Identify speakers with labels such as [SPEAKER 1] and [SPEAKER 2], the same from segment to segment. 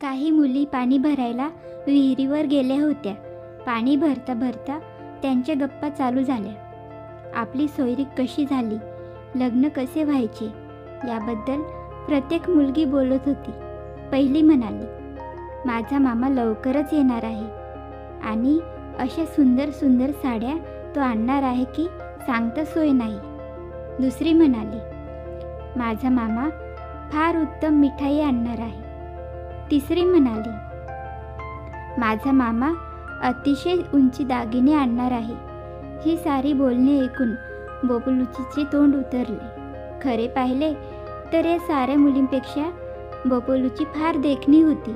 [SPEAKER 1] काही मुली पाणी भरायला विहिरीवर गेल्या होत्या. पाणी भरता भरता त्यांच्या गप्पा चालू झाल्या. आपली सोयरी कशी झाली? लग्न कसे व्हायचे? याबद्दल प्रत्येक मुलगी बोलत होती. पहिली म्हणाली माझा मामा लवकरच येणार आहे. आणि अशा सुंदर सुंदर साड्या तो आणणार आहे की सांगता सोय नाही. दुसरी म्हणाली माझा मामा फार उत्तम मिठाई आणणार आहे. तिसरी म्हणाली माझा मामा अतिशय उंची दागिने आणणार आहे. ही सारी बोलणे ऐकून बोपलुचीचे तोंड उतरले. खरे पाहिले तर या साऱ्या मुलींपेक्षा बोपलूची फार देखणी होती.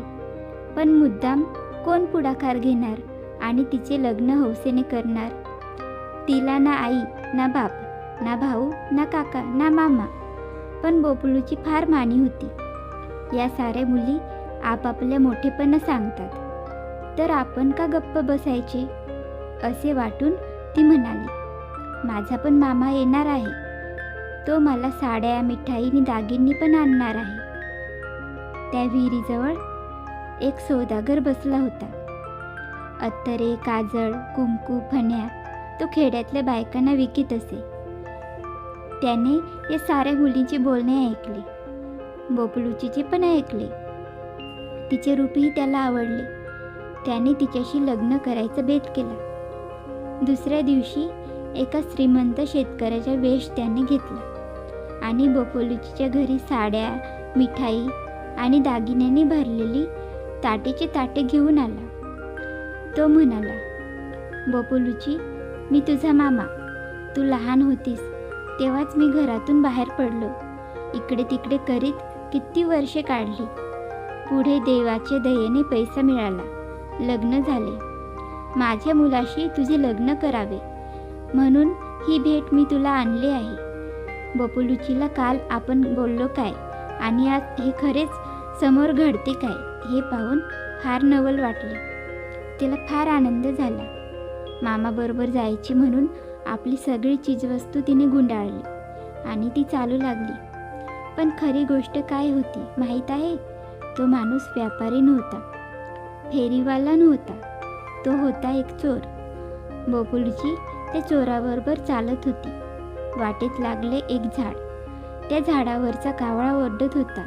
[SPEAKER 1] पण मुद्दाम कोण पुढाकार घेणार आणि तिचे लग्न हौसेने करणार? तिला ना आई ना बाप ना भाऊ ना काका ना मामा. पण बोपलूची फार मानी होती. या साऱ्या मुली आपापले मोठेपण सांगतात. तर आपण का गप्प बसायचे? असे वाटून ती म्हणाली. माझा पण मामा येणार आहे. तो मला साड्या मिठाई आणि दागिनी पण आणणार आहे. त्या विहिरीजवळ एक सौदागर बसला होता. अत्तरे काजळ कुंकू फण्या तो खेड्यातल्या बायकांना विकत असे. त्याने या साऱ्या मुलींची बोलणे ऐकले. बोपलूचीचे पण ऐकले. तिचे रूपही त्याला आवडले. त्याने तिच्याशी लग्न करायचा बेत केला. दुसऱ्या दिवशी एका श्रीमंत शेतकऱ्याचा वेश त्याने घेतला आणि बोपोलूचीच्या घरी साड्या मिठाई आणि दागिन्यांनी भरलेली ताटेचे ताटे घेऊन आला. तो म्हणाला बोपोलूची मी तुझा मामा. तू लहान होतीस. तेव्हाच मी घरातून बाहेर पडलो. इकडे तिकडे करीत किती वर्षे काढली. पुढे देवाचे दयेने पैसा मिळाला. लग्न झाले. माझ्या मुलाशी तुझे लग्न करावे. म्हणून ही भेट मी तुला आणली आहे. बपुलुचीला काल आपण बोललो काय? आणि आज हे खरेच समोर घडते काय? हे पाहून फार नवल वाटले. तिला फार आनंद झाला. मामाबरोबर जायची म्हणून आपली सगळी चीजवस्तू तिने गुंडाळली आणि ती चालू लागली. पण खरी गोष्ट काय होती? माहीत आहे? तो माणूस व्यापारी नव्हता. फेरीवाला नव्हता. तो होता एक चोर. बोपुलची त्या चोराबरोबर चालत होती. वाटेत लागले एक झाड. त्या झाडावरचा कावळा ओरडत होता.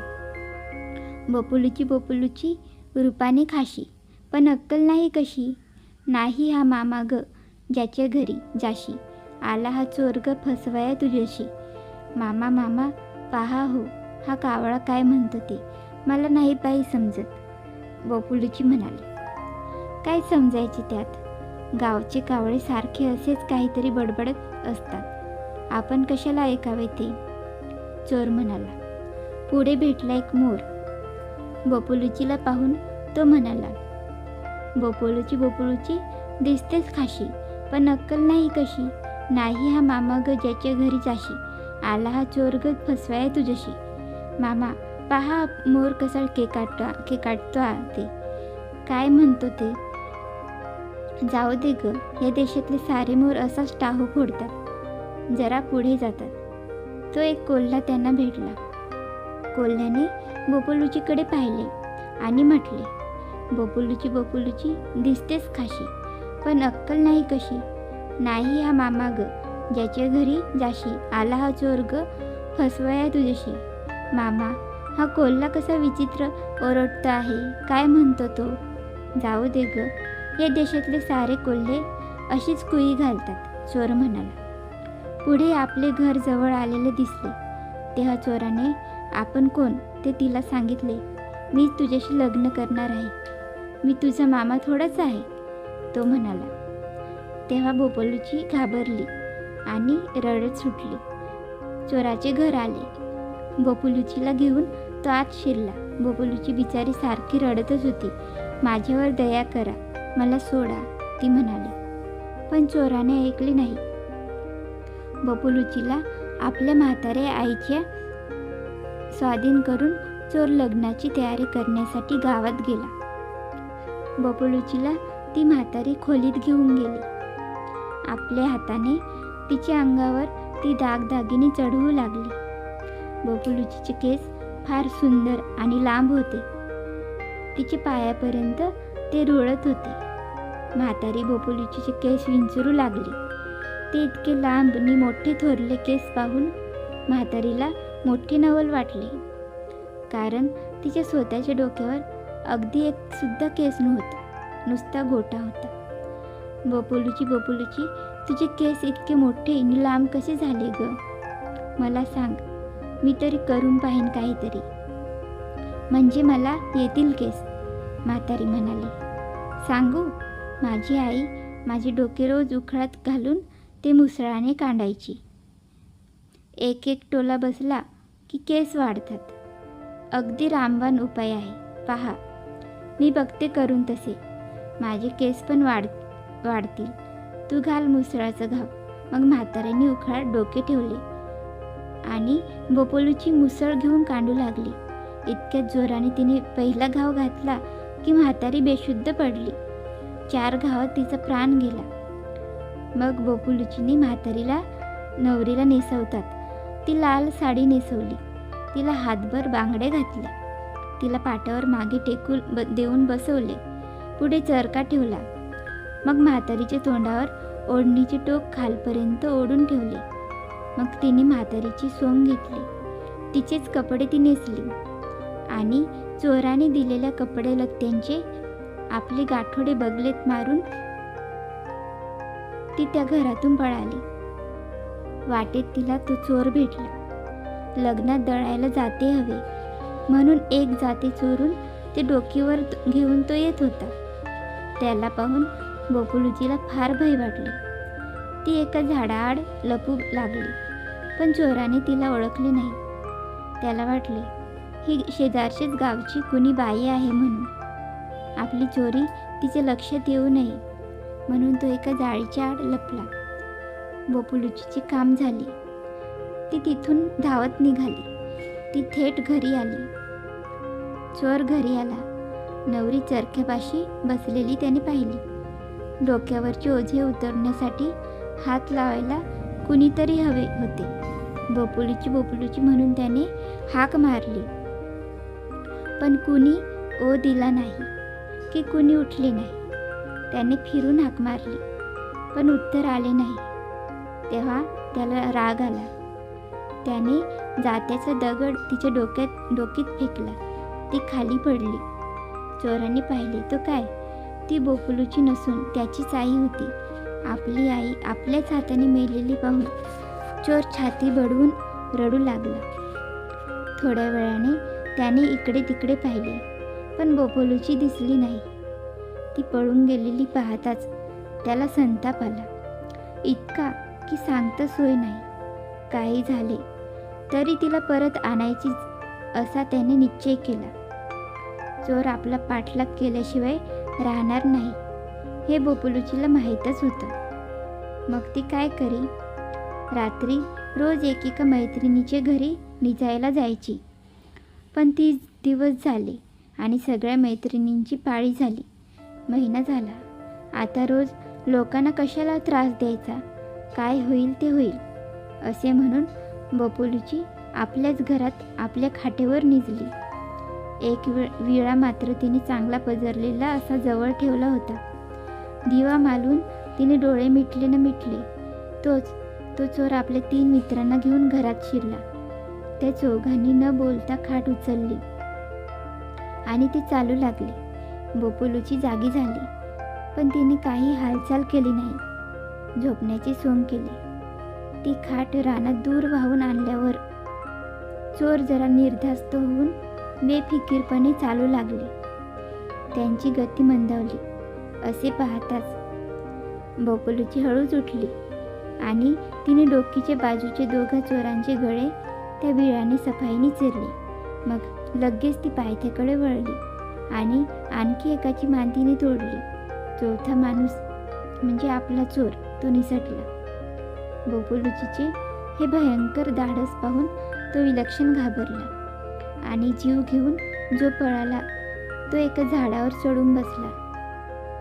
[SPEAKER 1] बोपुलूची बोपुलूची रूपाने खाशी पण अक्कल नाही कशी? नाही हा मामा ग ज्याच्या घरी जाशी. आला हा चोर ग फसवाया तुझ्याशी. मामा मामा पहा हो हा कावळा काय म्हणतो ते? मला नाही बाई समजत. बोपुलूची म्हणाली काय समजायचे त्यात? गावचे कावळे सारखे असेच काहीतरी बडबडत असतात. आपण कशाला ऐकावे ते? चोर म्हणाला पुढे भेटला एक मोर. बोपुलूचीला पाहून तो म्हणाला बोपुलूची बोपुलूची दिसतेच खाशी पण अक्कल नाही कशी? नाही हा मामा ग ज्याच्या घरी जाशी. आला हा चोर ग फसवाय तुझ्याशी. मामा पहा मोर कसा केकाटतो केकाटतो ते काय म्हणतो ते? जाऊ दे ग या देशातले सारे मोर असाच टाहू फोडतात. जरा पुढे जातात. तो एक कोल्हा त्यांना भेटला. कोल्ह्याने बोपोलूचीकडे पाहिले आणि म्हटले बोपुलूची बोपुलूची दिसतेच खाशी पण अक्कल नाही कशी? नाही हा मामा ग ज्याच्या घरी जाशी आला हा चोर ग फसवया तुझ्याशी. मामा हा कोल्हा कसा विचित्र ओरडतो आहे काय म्हणतो तो? जाऊ दे ग या देशातले सारे कोल्हे अशीच कुई घालतात चोर म्हणाला. पुढे आपले घर जवळ आलेले दिसले. तेव्हा चोराने आपण कोण? ते तिला सांगितले. मी तुझ्याशी लग्न करणार आहे. मी तुझा मामा थोडाच आहे. तो म्हणाला. तेव्हा बोपलूची घाबरली आणि रडत सुटली. चोराचे घर आले. बोपुलुचीला घेऊन तो आत शिरला. बोपुलूची बिचारी सारखी रडतच होती. माझ्यावर दया करा मला सोडा ती म्हणाली. पण चोराने ऐकली नाही. बपुलुचीला आपल्या म्हाताऱ्या आईच्या स्वाधीन करून चोर लग्नाची तयारी करण्यासाठी गावात गेला. बपुलुचीला ती म्हातारी खोलीत घेऊन गेली. आपल्या हाताने तिच्या अंगावर ती दागदागिने चढवू लागली. बपुलुचीचे केस फार सुंदर आणि लांब होते. तिचे पायापर्यंत ते रुळत होते. म्हातारी बोपुलीचे केस विंचरू लागली. ते इतके लांब आणि मोठे थोरले केस पाहून म्हातारीला मोठी नवल वाटली. कारण तिच्या स्वतःच्या डोक्यावर अगदी एक सुद्धा केस नव्हता नुसता गोटा होता. बपुलूची बोपुलीची तुझे केस इतके मोठे आणि लांब कसे झाले ग? मला सांग. मी तरी करून पाहीन काहीतरी. म्हणजे मला येतील केस म्हातारी म्हणाली. सांगू माझी आई माझे डोके रोज उखळात घालून ते मुसळाने कांडायची. एक एक टोला बसला की केस वाढतात. अगदी रामबाण उपाय आहे. पहा मी बघते करून तसे. माझे केस पण वाढ वाढतील. तू घाल मुसळाचं घाव. मग म्हाताऱ्यांनी उखळात डोके ठेवले. आणि बोपोलूची मुसळ घेऊन कांडू लागली. इतक्या जोराने तिने पहिला घाव घातला की म्हातारी बेशुद्ध पडली. चार घावात तिचा प्राण गेला. मग बोपुलुचीने म्हातारीला नवरीला नेसवतात. ती लाल साडी नेसवली. तिला हातभर बांगडे घातले तिला पाटावर मागे टेकून ब देऊन बसवले. पुढे चरका ठेवला. मग म्हातारीच्या तोंडावर ओढणीचे टोक खालपर्यंत ओढून ठेवले. मग तिने म्हातारीची सोंग घेतली. तिचेच कपडे ती नेसली. आणि चोराने दिलेल्या कपडे लत्यांचे आपले गाठोडे बगलेत मारून ती त्या घरातून पळाली. वाटेत तिला तो चोर भेटला. लग्नात दळायला जाते हवे. म्हणून एक जाते चोरून ते डोकीवर घेऊन तो येत होता. त्याला पाहून बोकुलुजीला फार भय वाटले. ती एका झाडाआड लपू लागली. पण चोराने तिला ओळखले नाही. त्याला वाटले ही शेजारचीच गावची कुणी बाई आहे म्हणून. आपली चोरी तिचे लक्ष देऊ नये. म्हणून तो एका जाळीच्या आड लपला. बोपुलुचीचे काम झाले. ती तिथून धावत निघाली. ती थेट घरी आली. चोर घरी आला. नवरी चरख्यापाशी बसलेली त्याने पाहिली. डोक्यावरचे ओझे उतरण्यासाठी हात लावायला कुणीतरी हवे होते. बोपुलीची बोपुलीची म्हणून त्याने हाक मारली. पण कुणी ओ दिला नाही की कुणी उठले नाही. त्याने फिरून हाक मारली पण उत्तर आले नाही. तेव्हा त्याला राग आला. त्याने जात्याचा दगड तिच्या डोक्यात डोकीत फेकला. ती खाली पडली. चोरांनी पाहिले तो काय? ती बोपलूची नसून त्याचीच आई होती. आपली आई आपल्याच हाताने मेलेली पाहून चोर छाती बडवून रडू लागला. थोड्या वेळाने त्याने इकडे तिकडे पाहिले पण बोपोलूची दिसली नाही. ती पळून गेलेली पाहताच त्याला संताप आला. इतका की सांगता सोय नाही. काही झाले तरी तिला परत आणायचीच असा त्याने निश्चय केला. चोर आपला पाठलाग केल्याशिवाय राहणार नाही. हे बोपुलुचीला माहीतच होतं. मग ती काय करी? रात्री रोज एकेका मैत्रिणीचे घरी निजायला जायची. पण ती दिवस झाले आणि सगळ्या मैत्रिणींची पाळी झाली. महिना झाला. आता रोज लोकांना कशाला त्रास द्यायचा? काय होईल ते होईल. असे म्हणून बपोलीची आपल्याच घरात आपल्या खाटेवर निजली. एक वेळ विळा मात्र तिने चांगला पजरलेला असा जवळ ठेवला होता. दिवा मालून तिने डोळे मिटले न मिटले. तोच तो चोर आपल्या तीन मित्रांना घेऊन घरात शिरला. त्या चौघांनी न बोलता खाट उचलली आणि ती चालू लागले. बोपोलूची जागी झाली पण तिने काही हालचाल केली नाही. झोपण्याची सोंग केली. ती खाट रानात दूर वाहून आणल्यावर चोर जरा निर्धास्त होऊन बेफिकीरपणे चालू लागले. त्यांची गती मंदावली. असे पाहताच बोपलूची हळूच उठली आणि तिने डोकीच्या बाजूचे दोघा चोरांचे गळे त्या विळाने सफाईने चिरले. मग लगेच ती पायथ्याकडे वळली आणि आणखी एकाची मान तिने तोडली. चौथा माणूस म्हणजे आपला चोर तो निसटला. बोपुलुचीचे हे भयंकर धाडस पाहून तो विलक्षण घाबरला आणि जीव घेऊन जो पळाला तो एका झाडावर चढून बसला.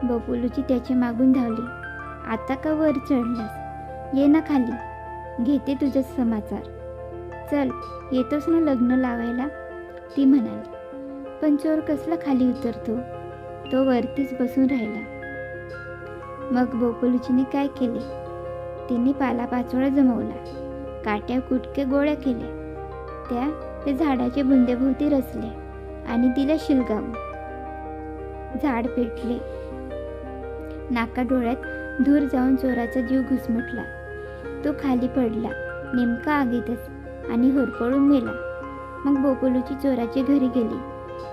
[SPEAKER 1] बबुलूची त्याच्या मागून धावली. आता का वर चढलास? ये ना खाली. घेते तुझा समाचार. चल येतोस ना लग्न लावायला? ती म्हणाली. पण चोर कसला खाली उतरतो? तो वरतीच बसून राहिला. मग बोपलुचीने काय केले? तिने पालापाचोळा जमवला. काट्या कुटके गोळ्या केल्या. त्या ते झाडाच्या बुंदेभोवती रचल्या आणि तिला शिलगाव झाड पेटले. नाका डोळ्यात धूर जाऊन चोराचा जीव घुसमटला. तो खाली पडला नेमका आगीतच आणि होरपळून मेला मग बोकोलूची चोराची घरी गेली.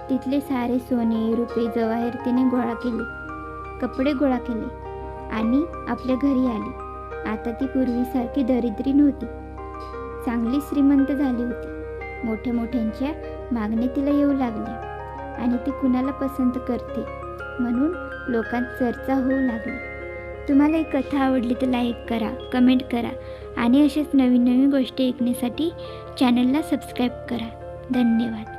[SPEAKER 1] तिथले सारे सोने रुपये जवाहीर तिने गोळा केले. कपडे गोळा केले आणि आपल्या घरी आली. आता ती पूर्वीसारखी दरिद्री नव्हती. चांगली श्रीमंत झाली होती. मोठ्या मोठ्यांच्या मागणी तिला येऊ लागल्या आणि ती कुणाला पसंत करते? म्हणून लोकांत चर्चा होऊ लागली. तुम्हाला ही कथा आवडली तर लाईक करा कमेंट करा आणि असेच नवीन नवीन गोष्टी ऐकण्यासाठी चॅनलला सबस्क्राईब करा. धन्यवाद.